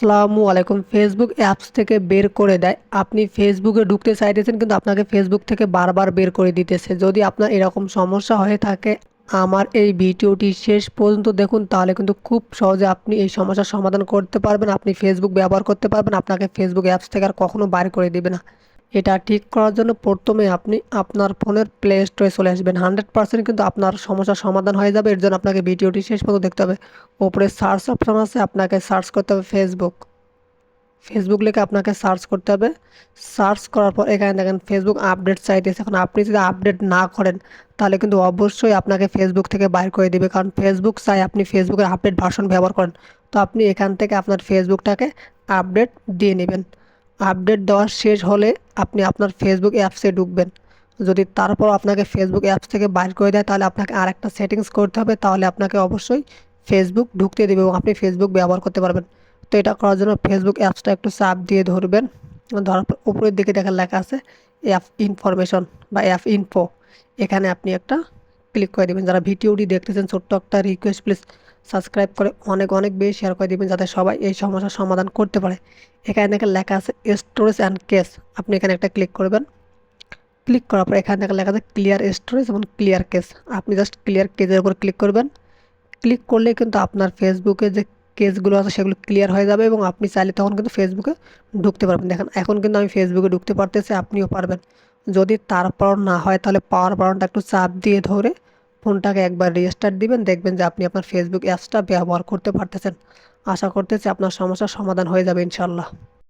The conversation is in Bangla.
আসসালামু আলাইকুম। ফেসবুক অ্যাপস থেকে বের করে দেয়। আপনি ফেসবুকে ঢুকতে চাইতেছেন কিন্তু আপনাকে ফেসবুক থেকে বারবার বের করে দিতেছে। যদি আপনার এরকম সমস্যা হয়ে থাকে আমার এই ভিডিওটি শেষ পর্যন্ত দেখুন, তাহলে কিন্তু খুব সহজে আপনি এই সমস্যার সমাধান করতে পারবেন। আপনি ফেসবুক ব্যবহার করতে পারবেন। আপনাকে ফেসবুক অ্যাপস থেকে আর কখনো বাইর করে দেবে না। এটা ঠিক করার জন্য প্রথমে আপনি আপনার ফোনের প্লে স্টোরে চলে আসবেন। হান্ড্রেড পার্সেন্ট কিন্তু আপনার সমস্যার সমাধান হয়ে যাবে। এর জন্য আপনাকে ভিডিওটি শেষ পর্যন্ত দেখতে হবে। ওপরে সার্চ অপশন আছে, আপনাকে সার্চ করতে হবে ফেসবুক ফেসবুক লিখে আপনাকে সার্চ করতে হবে। সার্চ করার পর এখানে দেখেন ফেসবুক আপডেট চাইতেছে এখন আপনি যদি আপডেট না করেন, তাহলে কিন্তু অবশ্যই আপনাকে ফেসবুক থেকে বাইর করে দেবে। কারণ ফেসবুক চাই আপনি ফেসবুকের আপডেট ভার্সন ব্যবহার করেন। তো আপনি এখান থেকে আপনার ফেসবুকটাকে আপডেট দিয়ে নেবেন। আপডেট দেওয়া শেষ হলে আপনি আপনার ফেসবুক অ্যাপসে ঢুকবেন। যদি তারপর আপনাকে ফেসবুক অ্যাপস থেকে বাইর করে দেয়, তাহলে আপনাকে আর একটা সেটিংস করতে হবে। তাহলে আপনাকে অবশ্যই ফেসবুক ঢুকতে দেবে এবং আপনি ফেসবুক ব্যবহার করতে পারবেন। তো এটা করার জন্য ফেসবুক অ্যাপসটা একটু চাপ দিয়ে ধরবেন। ধরার পর উপরের দিকে দেখার লেখা আছে অ্যাপ ইনফরমেশন বা অ্যাপ ইনফো এখানে আপনি একটা ক্লিক করে দেবেন। যারা ভিডিওটি দেখতেছেন, ছোট্ট একটা রিকোয়েস্ট প্লিজ সাবস্ক্রাইব করে অনেক অনেক বেশি শেয়ার করে দেবেন, যাতে সবাই এই সমস্যার সমাধান করতে পারে। এখানে দেখে লেখা আছে স্টোরেজ অ্যান্ড কেস আপনি এখানে একটা ক্লিক করবেন। ক্লিক করার পর এখানে দেখে লেখা আছে ক্লিয়ার স্টোরেজ এবং ক্লিয়ার কেস আপনি জাস্ট ক্লিয়ার কেজের উপর ক্লিক করবেন। ক্লিক করলে কিন্তু আপনার ফেসবুকে যে কেসগুলো আছে, সেগুলো ক্লিয়ার হয়ে যাবে এবং আপনি চাইলে তখন কিন্তু ফেসবুকে ঢুকতে পারবেন। দেখেন, এখন কিন্তু আমি ফেসবুকে ঢুকতে পারতেছি, আপনিও পারবেন। যদি তারপর না হয়, তাহলে পাওয়ার বাটনটা একটু চাপ দিয়ে ধরে ফোনটাকে একবার রেজিস্টার দিবেন। দেখবেন যে আপনি আপনার ফেসবুক অ্যাপসটা ব্যবহার করতে পারতেছেন। আশা করতেছি আপনার সমস্যার সমাধান হয়ে যাবে ইনশাল্লাহ